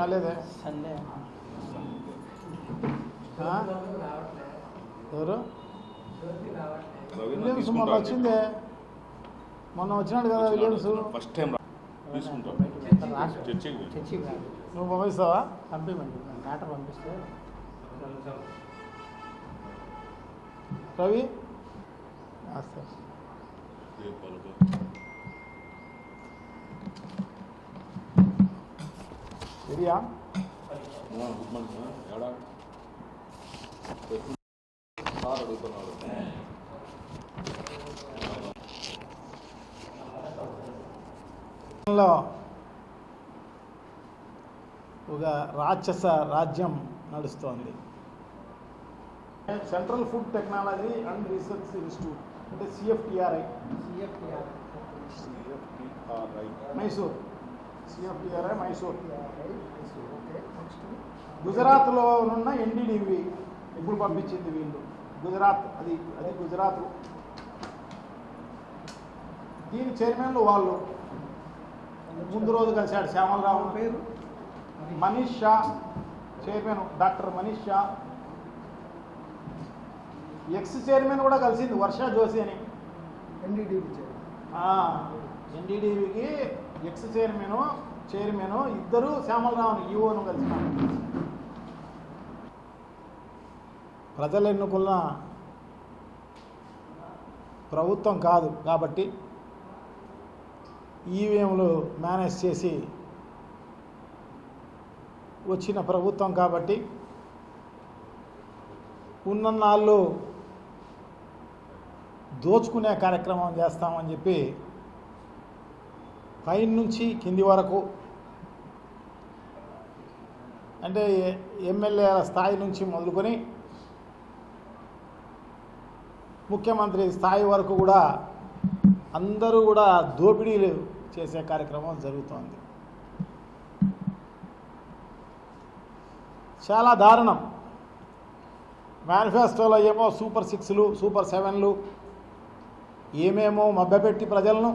రాలేదే? సండే? ఎవరు? విలియమ్స్ మొన్న వచ్చిందే. మొన్న వచ్చినాడు కదా విలియమ్స్? ఫస్ట్ టైం నువ్వు పంపిస్తావా? పంపించండి డాక్టర్ పంపిస్తే. రవి? సార్ ఏ పలుకు. రెడీయా ఆ, గుడ్ మార్నింగ్ సార్ అడుగుతున్నాడు ఒక రాక్షస రాజ్యం నడుస్తోంది central food technology and research institute అంటే C F T R I CFTRI. Mysore C F T R I Mysore గుజరాత్లో ఉన్న ఎన్డీడీవి ఇప్పుడు పంపించింది వీళ్ళు? గుజరాత్ అది అది గుజరాత్. దీని చైర్మన్లు వాళ్ళు. ముందు రోజు కలిశాడు శ్యామలరావు పేరు. Manish Shah chairman doctor Manish Shah. Ex chairman కూడా కలిసింది వర్ష జోషి అని. ఎన్డీడీవికి ఎక్స్ చైర్మన్ చైర్మన్ ఇద్దరు శ్యామలరావుని ఈఓను కలిసినారు. ప్రజలు ఎన్నుకున్న ప్రభుత్వం కాదు కాబట్టి ఈవీఎంలు మేనేజ్ చేసి వచ్చిన ప్రభుత్వం కాబట్టి ఉన్నన్నాళ్ళు దోచుకునే కార్యక్రమం చేస్తామని చెప్పి పైన నుంచి కింది వరకు. అంటే ఎమ్మెల్యేల స్థాయి నుంచి మొదలుకొని ముఖ్యమంత్రి స్థాయి వరకు కూడా అందరూ కూడా దోపిడీలు చేసే కార్యక్రమం జరుగుతోంది. చాలా దారుణం. మేనిఫెస్టోలో ఏమో సూపర్ సిక్స్లు సూపర్ సెవెన్లు ఏమేమో మభ్యపెట్టి ప్రజలను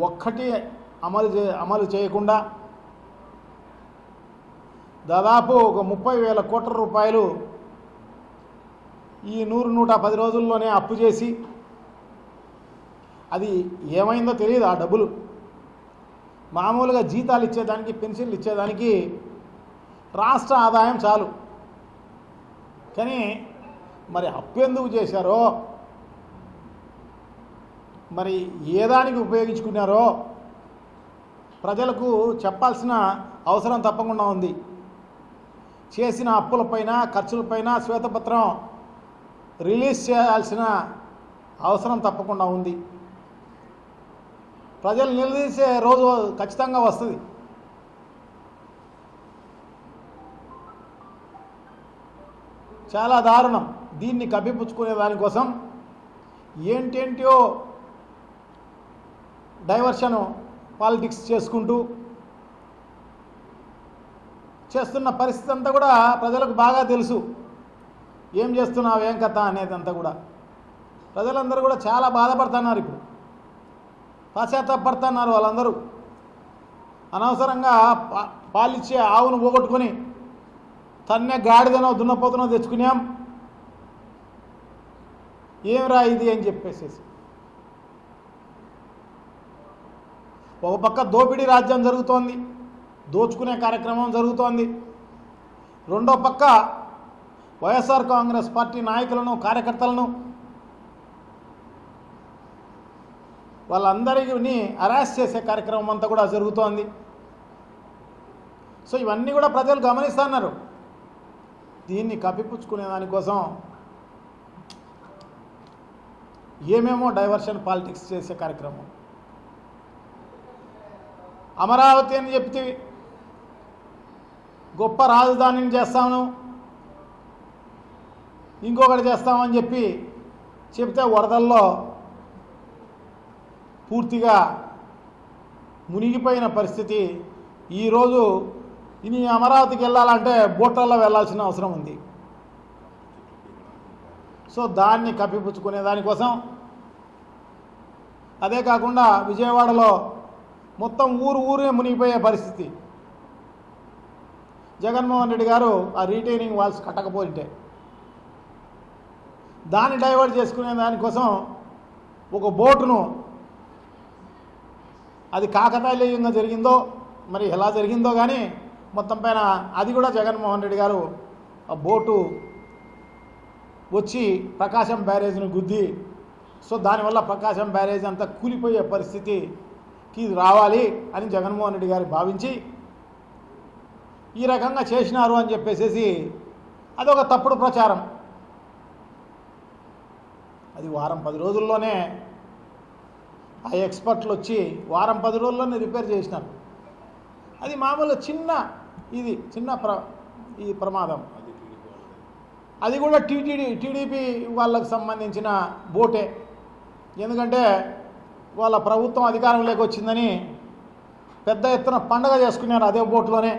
ఒక్కటి అమలు చే అమలు చేయకుండా దాదాపు ఒక ముప్పై వేల కోట్ల రూపాయలు ఈ నూరు నూట పది రోజుల్లోనే అప్పు చేసి అది ఏమైందో తెలియదు ఆ డబ్బులు. మామూలుగా జీతాలు ఇచ్చేదానికి పెన్షన్లు ఇచ్చేదానికి రాష్ట్ర ఆదాయం చాలు. కానీ మరి అప్పు ఎందుకు చేశారో మరి ఏ దానికి ఉపయోగించుకున్నారో ప్రజలకు చెప్పాల్సిన అవసరం తప్పకుండా ఉంది. చేసిన అప్పులపైన ఖర్చులపైన శ్వేతపత్రం రిలీజ్ చేయాల్సిన అవసరం తప్పకుండా ఉంది. ప్రజలు నిలదీసే రోజు ఖచ్చితంగా వస్తుంది. చాలా దారుణం. దీన్ని కప్పిపుచ్చుకునే దానికోసం ఏంటేంటో డైవర్షన్ పాలిటిక్స్ చేసుకుంటూ చేస్తున్న పరిస్థితి అంతా కూడా ప్రజలకు బాగా తెలుసు. ఏం చేస్తున్నావు ఏం కథ అనేది అంతా కూడా. ప్రజలందరూ కూడా చాలా బాధపడుతున్నారు ఇప్పుడు. పశ్చాత్తాపడుతున్నారు వాళ్ళందరూ. అనవసరంగా పా- పాలిచ్చే ఆవును పోగొట్టుకొని తన్నే గాడిదనో దున్నపోతునో తెచ్చుకున్నాం ఏం రా ఇది అని చెప్పేసేసి. ఒక పక్క దోపిడీ రాజ్యం జరుగుతోంది దోచుకునే కార్యక్రమం జరుగుతోంది. రెండో పక్క వైఎస్ఆర్ కాంగ్రెస్ పార్టీ నాయకులను కార్యకర్తలను వాళ్ళందరినీ అరెస్ట్ చేసే కార్యక్రమం అంతా కూడా జరుగుతోంది. సో ఇవన్నీ కూడా ప్రజలు గమనిస్తున్నారు. దీన్ని కప్పిపుచ్చుకునే దానికోసం ఏమేమో డైవర్షన్ పాలిటిక్స్ చేసే కార్యక్రమం. అమరావతి అని చెప్తే గొప్ప రాజధానిని చేస్తాను. ఇంకొకటి చేస్తామని చెప్పి చెప్తే వరదల్లో పూర్తిగా మునిగిపోయిన పరిస్థితి. ఈరోజు ఇని అమరావతికి వెళ్ళాలంటే బోట్లలో వెళ్ళాల్సిన అవసరం ఉంది. సో దాన్ని కప్పిపుచ్చుకునే దానికోసం. అదే కాకుండా విజయవాడలో మొత్తం ఊరు ఊరే మునిగిపోయే పరిస్థితి. జగన్మోహన్ రెడ్డి గారు ఆ రీటైనింగ్ వాల్స్ కట్టకపోయింటే. దాన్ని డైవర్ట్ చేసుకునే దానికోసం ఒక బోటును అది కాకతాళీయంగా జరిగిందో మరి ఎలా జరిగిందో కానీ మొత్తం పైన అది కూడా జగన్మోహన్ రెడ్డి గారు ఆ బోటు వచ్చి ప్రకాశం బ్యారేజ్ను గుద్ది. సో దానివల్ల ప్రకాశం బ్యారేజ్ అంతా కూలిపోయే పరిస్థితి కి రావాలి అని జగన్మోహన్ రెడ్డి గారు భావించి ఈ రకంగా చేసినారు అని చెప్పేసేసి అదొక తప్పుడు ప్రచారం. అది వారం పది రోజుల్లోనే ఆ ఎక్స్పర్ట్లు వచ్చి వారం పది రోజుల్లోనే రిపేర్ చేసినారు. అది మామూలుగా చిన్న ఇది చిన్న ప్ర ఈ ప్రమాదం. అది అది కూడా టీటీడీ టీడీపీ వాళ్ళకు సంబంధించిన బోటే. ఎందుకంటే వాళ్ళ ప్రభుత్వం అధికారంలోకి వచ్చిందని పెద్ద ఎత్తున పండగ చేసుకున్నారు అదే బోట్లోనే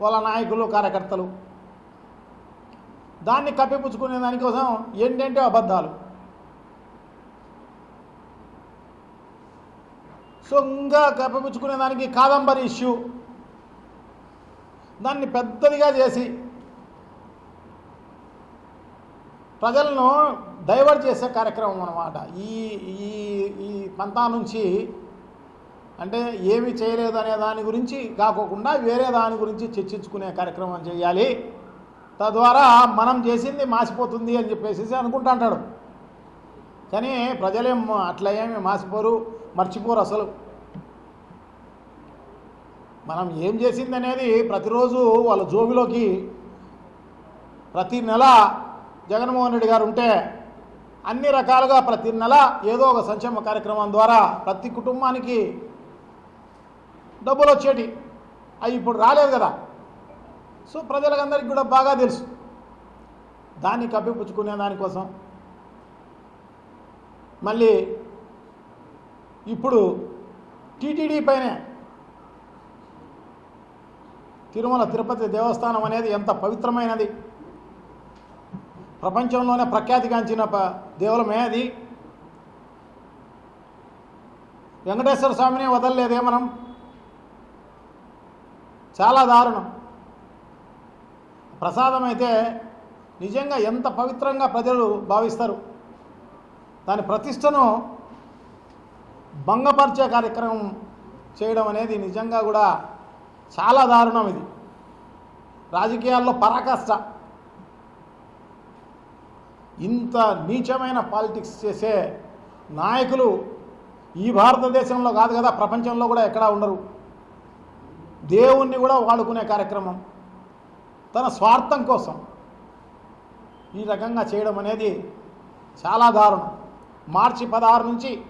వాళ్ళ నాయకులు కార్యకర్తలు. దాన్ని కప్పిపుచ్చుకునే దానికోసం ఏంటంటే అబద్ధాలు. సో ఇంకా కప్పిపుచ్చుకునే దానికి కాదంబరి ఇష్యూ. దాన్ని పెద్దదిగా చేసి ప్రజలను డైవర్ట్ చేసే కార్యక్రమం అన్నమాట. ఈ ఈ ఈ పంతా నుంచి అంటే ఏమి చేయలేదు అనే దాని గురించి కాకోకుండా వేరే దాని గురించి చర్చించుకునే కార్యక్రమం చేయాలి. తద్వారా మనం చేసింది మాసిపోతుంది అని చెప్పేసి అనుకుంటుంటాడు కానీ ప్రజలేం అట్లా ఏమి మాసిపోరు మర్చిపోరు అసలు. మనం ఏం చేసింది అనేది ప్రతిరోజు వాళ్ళ జోబిలోకి ప్రతి నెల జగన్మోహన్ రెడ్డి గారు ఉంటే అన్ని రకాలుగా ప్రతి నెల ఏదో ఒక సంక్షేమ కార్యక్రమం ద్వారా ప్రతి కుటుంబానికి డబ్బులు వచ్చేటి. అవి ఇప్పుడు రాలేదు కదా. సో ప్రజలకందరికీ కూడా బాగా తెలుసు. దాన్ని కప్పిపుచ్చుకునే దానికోసం మళ్ళీ ఇప్పుడు టీటీడీ పైనే తిరుమల తిరుపతి దేవస్థానం అనేది ఎంత పవిత్రమైనది. ప్రపంచంలోనే ప్రఖ్యాతిగాంచిన ప దేవాలయమే అది వెంకటేశ్వర స్వామిని వదలలేదే మనం. చాలా దారుణం. ప్రసాదం అయితే నిజంగా ఎంత పవిత్రంగా ప్రజలు భావిస్తారు. దాని ప్రతిష్టను భంగపరిచే కార్యక్రమం చేయడం అనేది నిజంగా కూడా చాలా దారుణం ఇది. రాజకీయాల్లో పరాకాష్ట. ఇంత నీచమైన పాలిటిక్స్ చేసే నాయకులు ఈ భారతదేశంలో కాదు కదా ప్రపంచంలో కూడా ఎక్కడా ఉండరు. దేవుణ్ణి కూడా వాడుకునే కార్యక్రమం. తన స్వార్థం కోసం ఈ రకంగా చేయడం అనేది చాలా దారుణం. మార్చి పదహారు నుంచి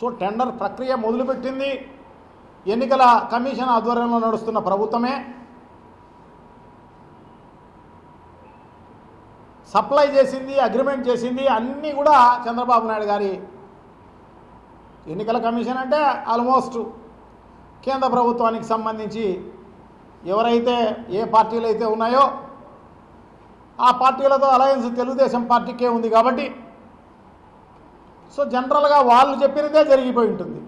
సో టెండర్ ప్రక్రియ మొదలుపెట్టింది. ఎన్నికల కమిషన్ ఆధ్వర్యంలో నడుస్తున్న ప్రభుత్వమే. సప్లై చేసింది అగ్రిమెంట్ చేసింది అన్నీ కూడా చంద్రబాబు నాయుడు గారి ఎన్నికల కమిషన్ అంటే ఆల్మోస్ట్ కేంద్ర ప్రభుత్వానికి సంబంధించి ఎవరైతే ఏ పార్టీలు అయితే ఉన్నాయో ఆ పార్టీలతో అలయన్స్ తెలుగుదేశం పార్టీకే ఉంది కాబట్టి సో జనరల్గా వాళ్ళు చెప్పినదే జరిగిపోయి ఉంటుంది.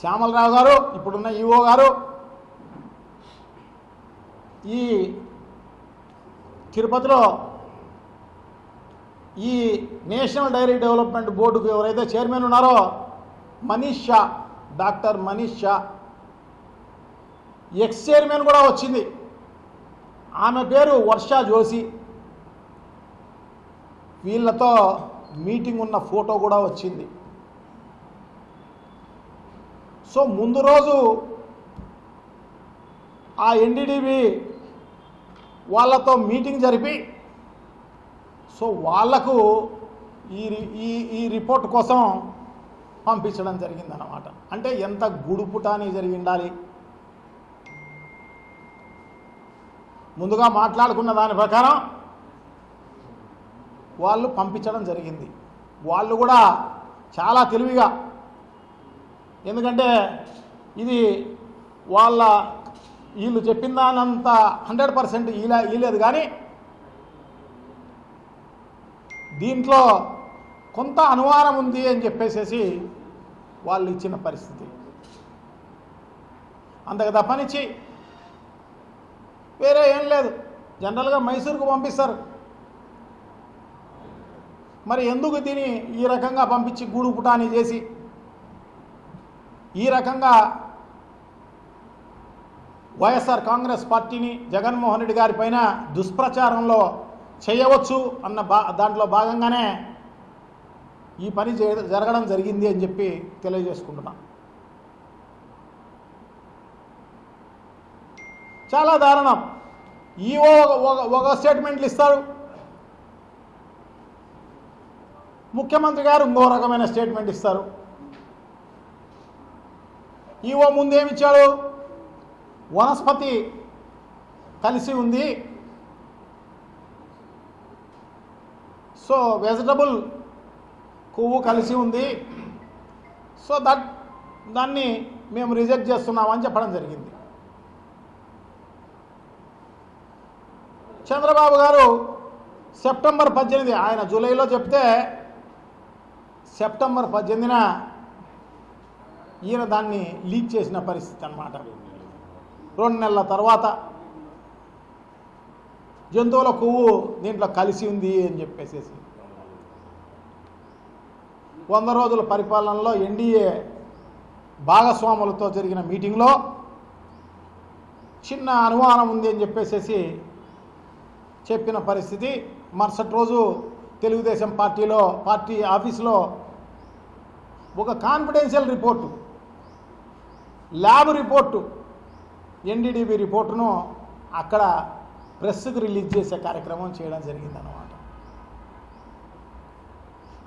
శ్యామలరావు గారు ఇప్పుడున్న ఈఓ గారు ఈ తిరుపతిలో ఈ నేషనల్ డైరీ డెవలప్మెంట్ బోర్డుకు ఎవరైతే చైర్మన్ ఉన్నారో Manish Shah doctor Manish Shah ex chairman కూడా వచ్చింది. ఆమె పేరు వర్ష జోషి. వీళ్ళతో మీటింగ్ ఉన్న ఫోటో కూడా వచ్చింది. సో ముందు రోజు ఆ ఎన్డీడీబీ వాళ్ళతో మీటింగ్ జరిపి సో వాళ్ళకు ఈ రి- ఈ ఈ రిపోర్ట్ కోసం పంపించడం జరిగిందన్నమాట. అంటే ఎంత గుడుపుటాని జరిగి ఉండాలి? ముందుగా మాట్లాడుకున్న దాని ప్రకారం వాళ్ళు పంపించడం జరిగింది. వాళ్ళు కూడా చాలా తెలివిగా ఎందుకంటే ఇది వాళ్ళ వీళ్ళు చెప్పిన దానంత హండ్రెడ్ పర్సెంట్ ఇలా ఈలేదు కానీ దీంట్లో కొంత అనుమానం ఉంది అని చెప్పేసేసి వాళ్ళు ఇచ్చిన పరిస్థితి. అంతకు తప్పనిచ్చి వేరే ఏం లేదు. జనరల్గా మైసూరుకు పంపిస్తారు. మరి ఎందుకు దీని ఈ రకంగా పంపించి గూడు పుటాని చేసి? ఈ రకంగా వైఎస్ఆర్ కాంగ్రెస్ పార్టీని జగన్మోహన్ రెడ్డి గారి పైన దుష్ప్రచారంలో చేయవచ్చు అన్న బా దాంట్లో భాగంగానే ఈ పని జరగడం జరిగింది అని చెప్పి తెలియజేసుకుంటున్నాం. చాలా దారుణం. ఈఓ ఒక- ఒక స్టేట్మెంట్లు ఇస్తారు. ముఖ్యమంత్రి గారు ఇంకో రకమైన స్టేట్మెంట్ ఇస్తారు. ఈఓ ముందేమిచ్చాడు? వనస్పతి కలిసి ఉంది. సో వెజిటబుల్ కొవ్వు కలిసి ఉంది. సో దట్ దాన్ని మేము రిజెక్ట్ చేస్తున్నామని చెప్పడం జరిగింది. చంద్రబాబు గారు సెప్టెంబర్ పద్దెనిమిది ఆయన జూలైలో చెప్తే సెప్టెంబర్ పద్దెనిమిదిన ఈయన దాన్ని లీక్ చేసిన పరిస్థితి అన్నమాట. రెండు నెలల తర్వాత జంతువుల కొవ్వు దీంట్లో కలిసి ఉంది అని చెప్పేసేసి. వంద రోజుల పరిపాలనలో ఎన్డీఏ భాగస్వాములతో జరిగిన మీటింగ్లో చిన్న అనుమానం ఉంది అని చెప్పేసేసి చెప్పిన పరిస్థితి. మరుసటి రోజు తెలుగుదేశం పార్టీలో పార్టీ ఆఫీస్లో ఒక confidential report lab report NDDB రిపోర్టును అక్కడ ప్రెస్కు రిలీజ్ చేసే కార్యక్రమం చేయడం జరిగిందన్నమాట.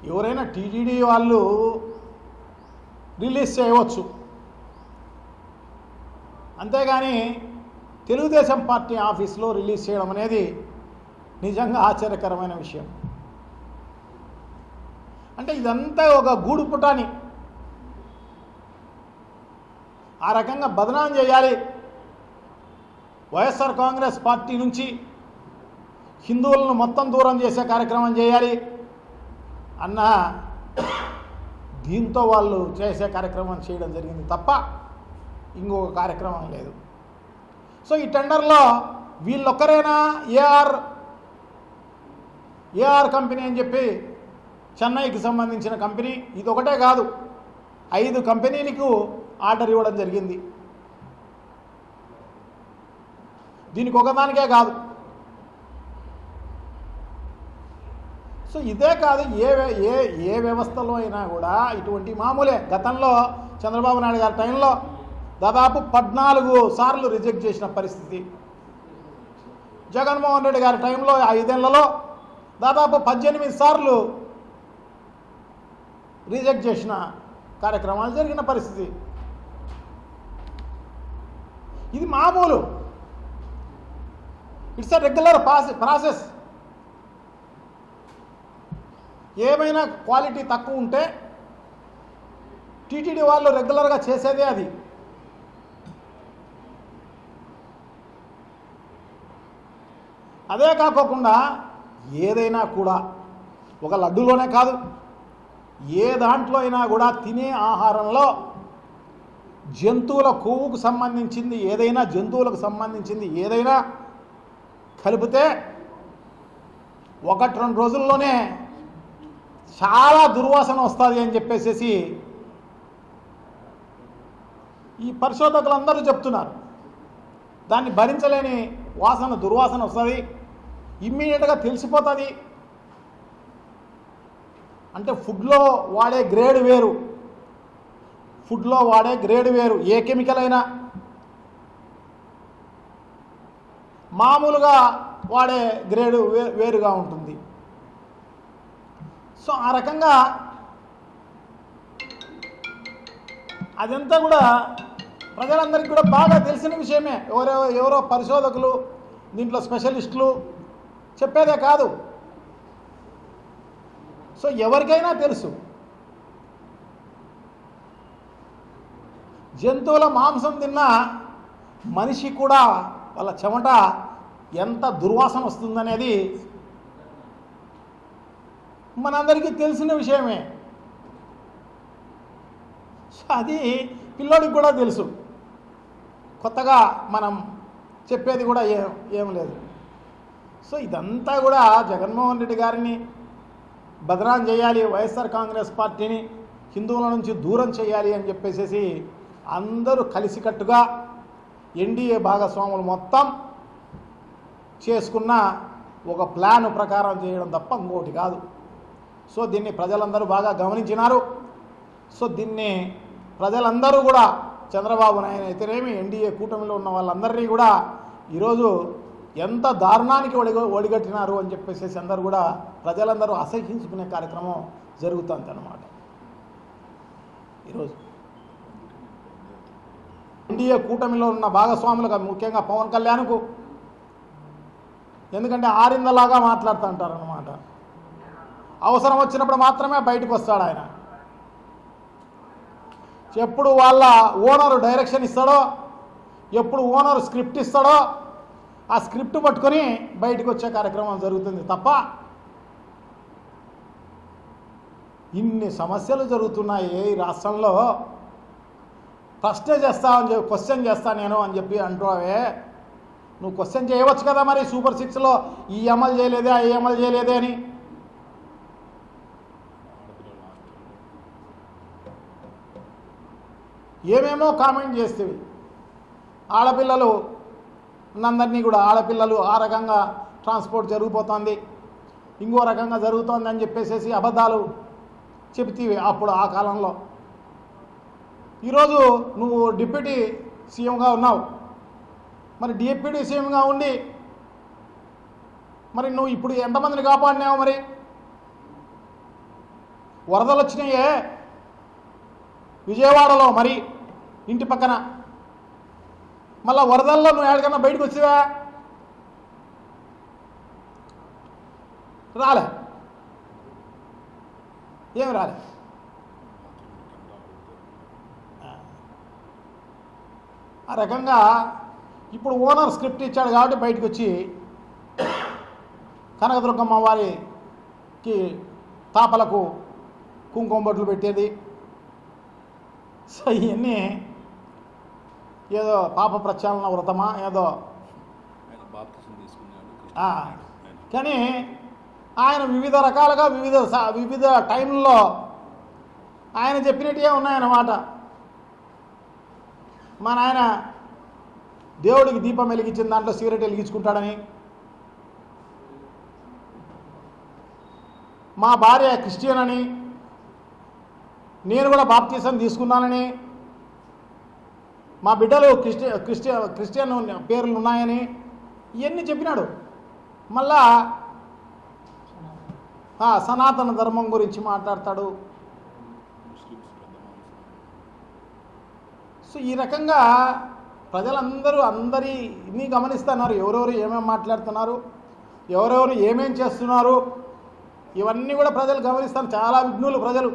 ఎవరైనా టీటీడీ వాళ్ళు రిలీజ్ చేయవచ్చు. అంతేగాని తెలుగుదేశం పార్టీ ఆఫీస్లో రిలీజ్ చేయడం అనేది నిజంగా ఆశ్చర్యకరమైన విషయం. అంటే ఇదంతా ఒక గూడు పుటాని ఆ రకంగా బదనాం చేయాలి. వైఎస్ఆర్ కాంగ్రెస్ పార్టీ నుంచి హిందువులను మొత్తం దూరం చేసే కార్యక్రమం చేయాలి అన్న దీంతో వాళ్ళు చేసే కార్యక్రమం చేయడం జరిగింది తప్ప ఇంకొక కార్యక్రమం లేదు. సో ఈ టెండర్లో వీళ్ళొక్కరేనా? A R A R company అని చెప్పి చెన్నైకి సంబంధించిన కంపెనీ ఇది ఒకటే కాదు ఐదు కంపెనీలకు ఆర్డర్ ఇవ్వడం జరిగింది. దీనికి ఒకదానికే కాదు. సో ఇదే కాదు ఏ ఏ ఏ వ్యవస్థలో అయినా కూడా ఇటువంటి మామూలే. గతంలో చంద్రబాబు నాయుడు గారి టైంలో దాదాపు పద్నాలుగు సార్లు రిజెక్ట్ చేసిన పరిస్థితి. జగన్మోహన్ రెడ్డి గారి టైంలో ఐదేళ్ళలో దాదాపు పద్దెనిమిది సార్లు రిజెక్ట్ చేసిన కార్యక్రమాలు జరిగిన పరిస్థితి. ఇది మామూలు. ఇట్స్ అ రెగ్యులర్ ప్రాసెస్ ఏమైనా క్వాలిటీ తక్కువ ఉంటే టీటీడీ వాళ్ళు రెగ్యులర్గా చేసేదే అది. అదే కాకోకుండా ఏదైనా కూడా ఒక లడ్డూలోనే కాదు ఏ దాంట్లో అయినా కూడా తినే ఆహారంలో జంతువుల కొవ్వుకు సంబంధించింది ఏదైనా జంతువులకు సంబంధించింది ఏదైనా కలిపితే ఒకటి రెండు రోజుల్లోనే చాలా దుర్వాసన వస్తుంది అని చెప్పేసేసి ఈ పరిశోధకులందరూ చెప్తున్నారు. దాన్ని భరించలేని వాసన దుర్వాసన వస్తుంది. ఇమ్మీడియట్గా తెలిసిపోతుంది. అంటే ఫుడ్లో వాడే గ్రేడ్ వేరు. ఫుడ్లో వాడే గ్రేడ్ వేరు. ఏ కెమికల్ అయినా మామూలుగా వాడే గ్రేడు వే వేరుగా ఉంటుంది. సో ఆ రకంగా అదంతా కూడా ప్రజలందరికీ కూడా బాగా తెలిసిన విషయమే. ఎవరో ఎవరో పరిశోధకులు దీంట్లో స్పెషలిస్టులు చెప్పేదే కాదు. సో ఎవరికైనా తెలుసు. జంతువుల మాంసం తిన్న మనిషి కూడా వాళ్ళ చెమట ఎంత దుర్వాసన వస్తుందనేది మనందరికీ తెలిసిన విషయమే. సో అది పిల్లోడికి కూడా తెలుసు. కొత్తగా మనం చెప్పేది కూడా ఏం ఏం లేదు. సో ఇదంతా కూడా జగన్మోహన్ రెడ్డి గారిని బదనాం చేయాలి వైఎస్ఆర్ కాంగ్రెస్ పార్టీని హిందువుల నుంచి దూరం చేయాలి అని చెప్పేసి అందరూ కలిసికట్టుగా ఎన్డీఏ భాగస్వాములు మొత్తం చేసుకున్న ఒక ప్లాన్ ప్రకారం చేయడం తప్ప ఇంకోటి కాదు. సో దీన్ని ప్రజలందరూ బాగా గమనించినారు. సో దీన్ని ప్రజలందరూ కూడా చంద్రబాబు నాయుడు అయితేనేమి ఎన్డీఏ కూటమిలో ఉన్న వాళ్ళందరినీ కూడా ఈరోజు ఎంత దారుణానికి ఒడిగ ఒడిగట్టినారు అని చెప్పేసి అందరూ కూడా ప్రజలందరూ అసహించుకునే కార్యక్రమం జరుగుతుంది అన్నమాట ఈరోజు ఎన్డీఏ కూటమిలో ఉన్న భాగస్వాములుగా ముఖ్యంగా పవన్ కళ్యాణ్కు ఎందుకంటే ఆరిందలాగా మాట్లాడుతూ ఉంటారు అనమాట అవసరం వచ్చినప్పుడు మాత్రమే బయటకు వస్తాడు ఆయన. ఎప్పుడు వాళ్ళ ఓనరు డైరెక్షన్ ఇస్తాడో ఎప్పుడు ఓనరు స్క్రిప్ట్ ఇస్తాడో ఆ స్క్రిప్ట్ పట్టుకొని బయటకు వచ్చే కార్యక్రమం జరుగుతుంది తప్ప ఇన్ని సమస్యలు జరుగుతున్నాయి ఈ రాష్ట్రంలో. ప్రశ్న చేస్తావని చెప్పి క్వశ్చన్ చేస్తా నేను అని చెప్పి అంటావే నువ్వు క్వశ్చన్ చేయవచ్చు కదా మరి సూపర్ సిక్స్లో ఈ అమలు చేయలేదే ఈ అమలు చేయలేదే అని. ఏమేమో కామెంట్ చేస్తేవి. ఆడపిల్లలు అందరినీ కూడా ఆడపిల్లలు ఆ రకంగా ట్రాన్స్పోర్ట్ జరిగిపోతుంది. ఇంకో రకంగా జరుగుతోంది అని చెప్పేసి అబద్ధాలు చెబుతీవి అప్పుడు ఆ కాలంలో. ఈరోజు నువ్వు డిప్యూటీ సీఎంగా ఉన్నావు. మరి డిఎప్యూటీ సీఎంగా ఉండి మరి నువ్వు ఇప్పుడు ఎంతమందిని కాపాడినావు మరి? వరదలు వచ్చినాయే విజయవాడలో మరి ఇంటి పక్కన. మళ్ళా వరదల్లో నువ్వు ఎక్కడికన్నా బయటకు వచ్చేవా? రాలే. ఏమి రాలే. ఆ రకంగా ఇప్పుడు ఓనర్ స్క్రిప్ట్ ఇచ్చాడు కాబట్టి బయటకు వచ్చి కనకదుర్గమ్మ వారికి తాపలకు కుంకుమ బొట్లు పెట్టేది. సో ఇవన్నీ ఏదో పాప ప్రక్షాళన వ్రతమా ఏదో కానీ ఆయన వివిధ రకాలుగా వివిధ వివిధ టైంల్లో ఆయన చెప్పినట్టే ఉన్నాయన్నమాట. మా నాయన దేవుడికి దీపం వెలిగించిన దాంట్లో సిగరెట్ వెలిగించుకుంటాడని. మా భార్య క్రిస్టియన్ అని నేను కూడా బాప్తీసం తీసుకున్నానని మా బిడ్డలు క్రిస్టి క్రిస్టియన్ క్రిస్టియన్ పేర్లు ఉన్నాయని ఇవన్నీ చెప్పినాడు. మళ్ళా సనాతన ధర్మం గురించి మాట్లాడతాడు. సో ఈ రకంగా ప్రజలందరూ అందరి ఇన్ని గమనిస్తున్నారు. ఎవరెవరు ఏమేమి మాట్లాడుతున్నారు ఎవరెవరు ఏమేం చేస్తున్నారు ఇవన్నీ కూడా ప్రజలు గమనిస్తారు చాలా విఘ్నులు ప్రజలు.